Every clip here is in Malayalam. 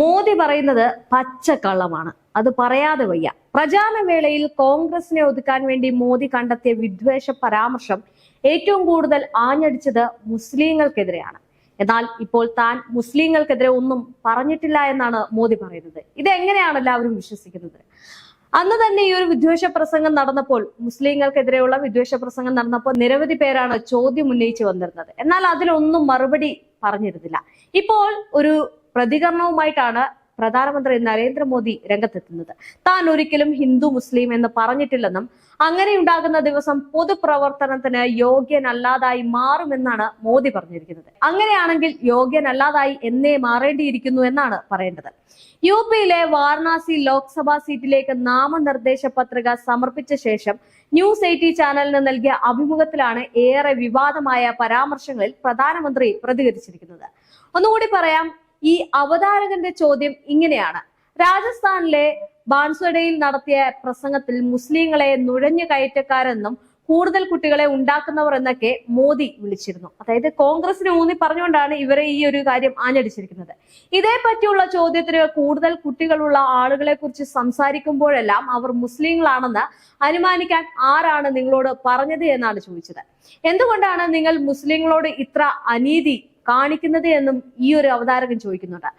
മോദി പറയുന്നത് പച്ചക്കള്ളമാണ്. അത് പറയാതെ വയ്യ. പ്രചാരണവേളയിൽ കോൺഗ്രസിനെ ഒതുക്കാൻ വേണ്ടി മോദി കണ്ടെത്തിയ വിദ്വേഷ പരാമർശം ഏറ്റവും കൂടുതൽ ആഞ്ഞടിച്ചത് മുസ്ലിങ്ങൾക്കെതിരെയാണ്. എന്നാൽ ഇപ്പോൾ താൻ മുസ്ലിങ്ങൾക്കെതിരെ ഒന്നും പറഞ്ഞിട്ടില്ല എന്നാണ് മോദി പറയുന്നത്. ഇത് എങ്ങനെയാണ് എല്ലാവരും വിശ്വസിക്കുന്നത്? അന്ന് തന്നെ ഈ ഒരു വിദ്വേഷ പ്രസംഗം നടന്നപ്പോൾ മുസ്ലിങ്ങൾക്കെതിരെയുള്ള വിദ്വേഷ പ്രസംഗം നടന്നപ്പോൾ നിരവധി പേരാണ് ചോദ്യം ഉന്നയിച്ചു വന്നിരുന്നത്. എന്നാൽ അതിലൊന്നും മറുപടി പറഞ്ഞിരുന്നില്ല. ഇപ്പോൾ ഒരു പ്രതികരണവുമായിട്ടാണ് പ്രധാനമന്ത്രി നരേന്ദ്രമോദി രംഗത്തെത്തുന്നത്. താൻ ഒരിക്കലും ഹിന്ദു മുസ്ലിം എന്ന് പറഞ്ഞിട്ടില്ലെന്നും അങ്ങനെയുണ്ടാകുന്ന ദിവസം പൊതുപ്രവർത്തനത്തിന് യോഗ്യനല്ലാതായി മാറുമെന്നാണ് മോദി പറഞ്ഞിരിക്കുന്നത്. അങ്ങനെയാണെങ്കിൽ യോഗ്യനല്ലാതായി എന്നേ മാറേണ്ടിയിരിക്കുന്നു എന്നാണ് പറയേണ്ടത്. യു പിയിലെ വാരണാസി ലോക്സഭാ സീറ്റിലേക്ക് നാമനിർദ്ദേശ പത്രിക സമർപ്പിച്ച ശേഷം ന്യൂസ് എയ്റ്റി ചാനലിന് നൽകിയ അഭിമുഖത്തിലാണ് ഏറെ വിവാദമായ പരാമർശങ്ങളിൽ പ്രധാനമന്ത്രി പ്രതികരിച്ചിരിക്കുന്നത്. ഒന്നുകൂടി പറയാം ഈ അവതാരകന്റെ ചോദ്യം ഇങ്ങനെയാണ്. രാജസ്ഥാനിലെ ബാൻസ്വഡയിൽ നടത്തിയ പ്രസംഗത്തിൽ മുസ്ലിങ്ങളെ നുഴഞ്ഞു കയറ്റക്കാരെന്നും കൂടുതൽ കുട്ടികളെ ഉണ്ടാക്കുന്നവർ എന്നൊക്കെ മോദി വിളിച്ചിരുന്നു. അതായത് കോൺഗ്രസിന് ഊന്നി പറഞ്ഞുകൊണ്ടാണ് ഇവരെ ഈ ഒരു കാര്യം ആഞ്ഞടിച്ചിരിക്കുന്നത്. ഇതേ പറ്റിയുള്ള ചോദ്യത്തിന് കൂടുതൽ കുട്ടികളുള്ള ആളുകളെ കുറിച്ച് സംസാരിക്കുമ്പോഴെല്ലാം അവർ മുസ്ലിങ്ങളാണെന്ന് അനുമാനിക്കാൻ ആരാണ് നിങ്ങളോട് പറഞ്ഞത് എന്നാണ് ചോദിച്ചത്. എന്തുകൊണ്ടാണ് നിങ്ങൾ മുസ്ലിങ്ങളോട് ഇത്ര അനീതി കാണിക്കുന്നത് എന്നും ഈ ഒരു അവതാരകൻ ചോദിക്കുന്നുണ്ട്.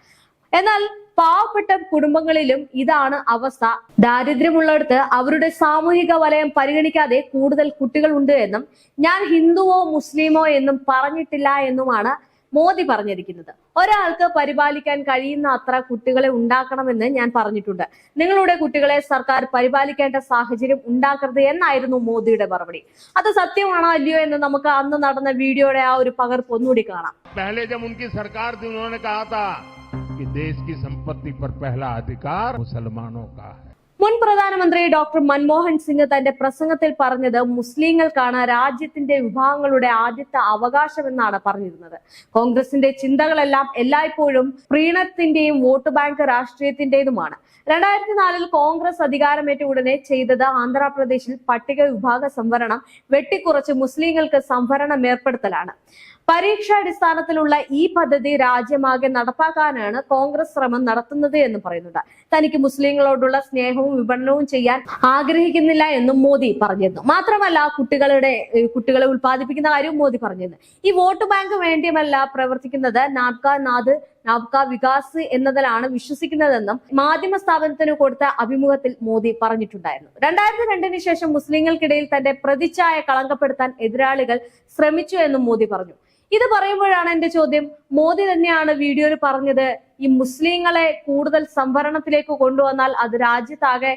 എന്നാൽ പാവപ്പെട്ട കുടുംബങ്ങളിലും ഇതാണ് അവസ്ഥ. ദാരിദ്ര്യമുള്ളിടത്ത് അവരുടെ സാമൂഹിക വലയം പരിഗണിക്കാതെ കൂടുതൽ കുട്ടികൾ ഉണ്ട് എന്നും ഞാൻ ഹിന്ദുവോ മുസ്ലിമോ എന്നും പറഞ്ഞിട്ടില്ല എന്നുമാണ് മോദി പറഞ്ഞിരിക്കുന്നത്. ഒരാൾക്ക് പരിപാലിക്കാൻ കഴിയുന്ന അത്ര കുട്ടികളെ ഉണ്ടാക്കണമെന്ന് ഞാൻ പറഞ്ഞിട്ടുണ്ട്. നിങ്ങളുടെ കുട്ടികളെ സർക്കാർ പരിപാലിക്കേണ്ട സാഹചര്യം ഉണ്ടാക്കരുത് എന്നായിരുന്നു മോദിയുടെ മറുപടി. അത് സത്യമാണോ അല്ലയോ എന്ന് നമുക്ക് അന്ന് നടന്ന വീഡിയോയുടെ ആ ഒരു പകർപ്പ് ഒന്നുകൂടി കാണാം. पहले जब उनकी सरकार थी उन्होंने कहा था कि देश की संपत्ति पर पहला अधिकार मुसलमानों का है മുൻ പ്രധാനമന്ത്രി ഡോക്ടർ മൻമോഹൻ സിംഗ് തന്റെ പ്രസംഗത്തിൽ പറഞ്ഞത് മുസ്ലിങ്ങൾക്കാണ് രാജ്യത്തിന്റെ വിഭാഗങ്ങളുടെ ആദ്യത്തെ അവകാശമെന്നാണ് പറഞ്ഞിരുന്നത് കോൺഗ്രസിന്റെ ചിന്തകളെല്ലാം എല്ലായ്പ്പോഴും പ്രീണത്തിന്റെയും വോട്ട് ബാങ്ക് രാഷ്ട്രീയത്തിന്റേതുമാണ് രണ്ടായിരത്തി നാലിൽ കോൺഗ്രസ് അധികാരമേറ്റ ഉടനെ ചെയ്തത് ആന്ധ്രാപ്രദേശിൽ പട്ടിക വിഭാഗ സംവരണം വെട്ടിക്കുറച്ച് മുസ്ലിങ്ങൾക്ക് സംവരണം ഏർപ്പെടുത്തലാണ് പരീക്ഷാടിസ്ഥാനത്തിലുള്ള ഈ പദ്ധതി രാജ്യമാകെ നടപ്പാക്കാനാണ് കോൺഗ്രസ് ശ്രമം നടത്തുന്നത് എന്ന് പറയുന്നുണ്ട്. തനിക്ക് മുസ്ലിങ്ങളോടുള്ള സ്നേഹവും വിപണനവും ചെയ്യാൻ ആഗ്രഹിക്കുന്നില്ല എന്നും മോദി പറഞ്ഞിരുന്നു. മാത്രമല്ല കുട്ടികളുടെ കുട്ടികളെ ഉത്പാദിപ്പിക്കുന്ന കാര്യവും മോദി പറഞ്ഞിരുന്നു. ഈ വോട്ട് ബാങ്ക് വേണ്ടിയുമല്ല പ്രവർത്തിക്കുന്നത് നാബ്ക നാദ് നാബ്ക വികാസ് എന്നതിലാണ് വിശ്വസിക്കുന്നതെന്നും മാധ്യമ സ്ഥാപനത്തിന് കൊടുത്ത അഭിമുഖത്തിൽ മോദി പറഞ്ഞിട്ടുണ്ടായിരുന്നു. രണ്ടായിരത്തി രണ്ടിന് ശേഷം മുസ്ലിങ്ങൾക്കിടയിൽ തന്റെ പ്രതിച്ഛായ കളങ്കപ്പെടുത്താൻ എതിരാളികൾ ശ്രമിച്ചു എന്നും മോദി പറഞ്ഞു. ഇത് പറയുമ്പോഴാണ് എന്റെ ചോദ്യം മോദി തന്നെയാണ് വീഡിയോയിൽ പറഞ്ഞത് ഈ മുസ്ലിങ്ങളെ കൂടുതൽ സംവരണത്തിലേക്ക് കൊണ്ടുവന്നാൽ അത് രാജ്യത്താകെ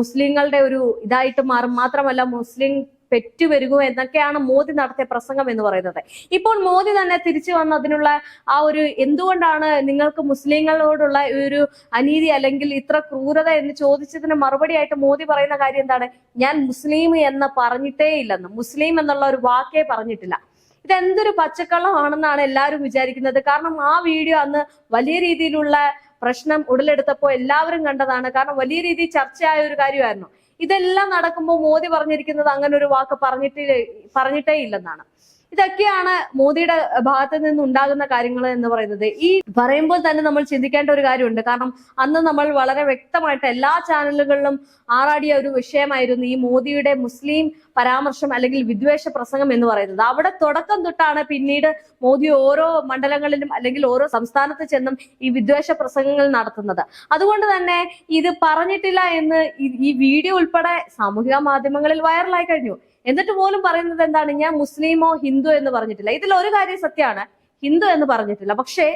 മുസ്ലിങ്ങളുടെ ഒരു ഇതായിട്ട് മാറും. മാത്രമല്ല മുസ്ലിം പെറ്റുവരുകയോ എന്നൊക്കെയാണ് മോദി നടത്തിയ പ്രസംഗം എന്ന് പറയുന്നത്. ഇപ്പോൾ മോദി തന്നെ തിരിച്ചു വന്നതിനുള്ള ആ ഒരു എന്തുകൊണ്ടാണ് നിങ്ങൾക്ക് മുസ്ലിങ്ങളോടുള്ള ഒരു അനീതി അല്ലെങ്കിൽ ഇത്ര ക്രൂരത എന്ന് ചോദിച്ചതിന് മറുപടിയായിട്ട് മോദി പറയുന്ന കാര്യം എന്താണ്? ഞാൻ മുസ്ലിം എന്ന് പറഞ്ഞിട്ടേ ഇല്ലെന്ന്. മുസ്ലിം എന്നുള്ള ഒരു വാക്കേ പറഞ്ഞിട്ടില്ല. ഇതെന്തൊരു പച്ചക്കള്ളമാണെന്നാണ് എല്ലാവരും വിചാരിക്കുന്നത്. കാരണം ആ വീഡിയോ അന്ന് വലിയ രീതിയിലുള്ള പ്രശ്നം ഉടലെടുത്തപ്പോൾ എല്ലാവരും കണ്ടതാണ്. കാരണം വലിയ രീതിയിൽ ചർച്ചയായ ഒരു കാര്യമായിരുന്നു. ഇതെല്ലാം നടക്കുമ്പോൾ മോദി പറഞ്ഞിരിക്കുന്നത് അങ്ങനെ ഒരു വാക്ക് പറഞ്ഞിട്ടില്ല പറഞ്ഞിട്ടേ ഇല്ലെന്നാണ്. ഇതൊക്കെയാണ് മോദിയുടെ ഭാഗത്ത് നിന്ന് ഉണ്ടാകുന്ന കാര്യങ്ങൾ എന്ന് പറയുന്നത്. ഈ പറയുമ്പോൾ തന്നെ നമ്മൾ ചിന്തിക്കേണ്ട ഒരു കാര്യമുണ്ട്. കാരണം അന്ന് നമ്മൾ വളരെ വ്യക്തമായിട്ട് എല്ലാ ചാനലുകളിലും ആറാടിയ ഒരു വിഷയമായിരുന്നു ഈ മോദിയുടെ മുസ്ലിം പരാമർശം അല്ലെങ്കിൽ വിദ്വേഷ പ്രസംഗം എന്ന് പറയുന്നത്. അവിടെ തുടക്കം തൊട്ടാണ് പിന്നീട് മോദി ഓരോ മണ്ഡലങ്ങളിലും അല്ലെങ്കിൽ ഓരോ സംസ്ഥാനത്ത് ചെന്നും ഈ വിദ്വേഷ പ്രസംഗങ്ങൾ നടത്തുന്നത്. അതുകൊണ്ട് തന്നെ ഇത് പറഞ്ഞിട്ടില്ല എന്ന് ഈ- വീഡിയോ ഉൾപ്പെടെ സാമൂഹിക മാധ്യമങ്ങളിൽ വൈറലായി കഴിഞ്ഞു. എന്നിട്ട് പോലും പറയുന്നത് എന്താണ്? ഞാൻ മുസ്ലിമോ ഹിന്ദു എന്ന് പറഞ്ഞിട്ടില്ല. ഇതിൽ ഒരു കാര്യം സത്യമാണ്. ഹിന്ദു എന്ന് പറഞ്ഞിട്ടില്ല. പക്ഷേ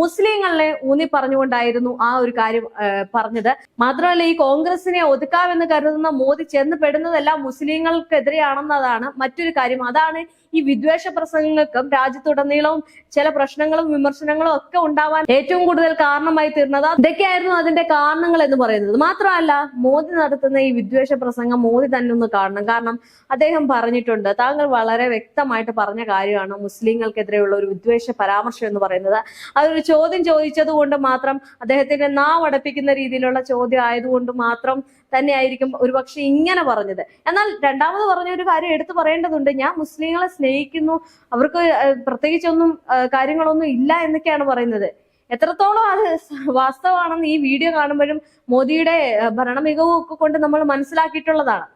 മുസ്ലിങ്ങളെ ഊന്നി പറഞ്ഞുകൊണ്ടായിരുന്നു ആ ഒരു കാര്യം പറഞ്ഞത്. മാത്രമല്ല ഈ കോൺഗ്രസിനെ ഒതുക്കാമെന്ന് കരുതുന്ന മോദി ചെന്ന് പെടുന്നതെല്ലാം മുസ്ലിങ്ങൾക്കെതിരെയാണെന്നതാണ് മറ്റൊരു കാര്യം. അതാണ് ഈ വിദ്വേഷ പ്രസംഗങ്ങൾക്കും രാജ്യത്തുടനീളവും ചില പ്രശ്നങ്ങളും വിമർശനങ്ങളും ഒക്കെ ഉണ്ടാവാൻ ഏറ്റവും കൂടുതൽ കാരണമായി തീർന്നത് ഇതൊക്കെയായിരുന്നു അതിന്റെ കാരണങ്ങൾ എന്ന് പറയുന്നത്. മാത്രമല്ല മോദി നടത്തുന്ന ഈ വിദ്വേഷ പ്രസംഗം മോദി തന്നെ ഒന്ന് കാണണം. കാരണം അദ്ദേഹം പറഞ്ഞിട്ടുണ്ട് താങ്കൾ വളരെ വ്യക്തമായിട്ട് പറഞ്ഞ കാര്യമാണ് മുസ്ലിങ്ങൾക്കെതിരെയുള്ള ഒരു വിദ്വേഷ പരാമർശം എന്ന് പറയുന്നത്. അതൊരു ചോദ്യം ചോദിച്ചത് കൊണ്ട് മാത്രം അദ്ദേഹത്തിന്റെ നാവ് അടപ്പിക്കുന്ന രീതിയിലുള്ള ചോദ്യം ആയതുകൊണ്ട് മാത്രം തന്നെയായിരിക്കും ഒരുപക്ഷെ ഇങ്ങനെ പറഞ്ഞത്. എന്നാൽ രണ്ടാമത് പറഞ്ഞ ഒരു കാര്യം എടുത്തു പറയേണ്ടതുണ്ട്. ഞാൻ മുസ്ലിങ്ങളെ സ്നേഹിക്കുന്നു. അവർക്ക് പ്രത്യേകിച്ചൊന്നും കാര്യങ്ങളൊന്നും ഇല്ല എന്നൊക്കെയാണ് പറയുന്നത്. എത്രത്തോളം അത് വാസ്തവമാണെന്ന് ഈ വീഡിയോ കാണുമ്പോഴും മോദിയുടെ ഏഹ്, ഭരണ മികവും ഒക്കെ കൊണ്ട് നമ്മൾ മനസ്സിലാക്കിയിട്ടുള്ളതാണ്.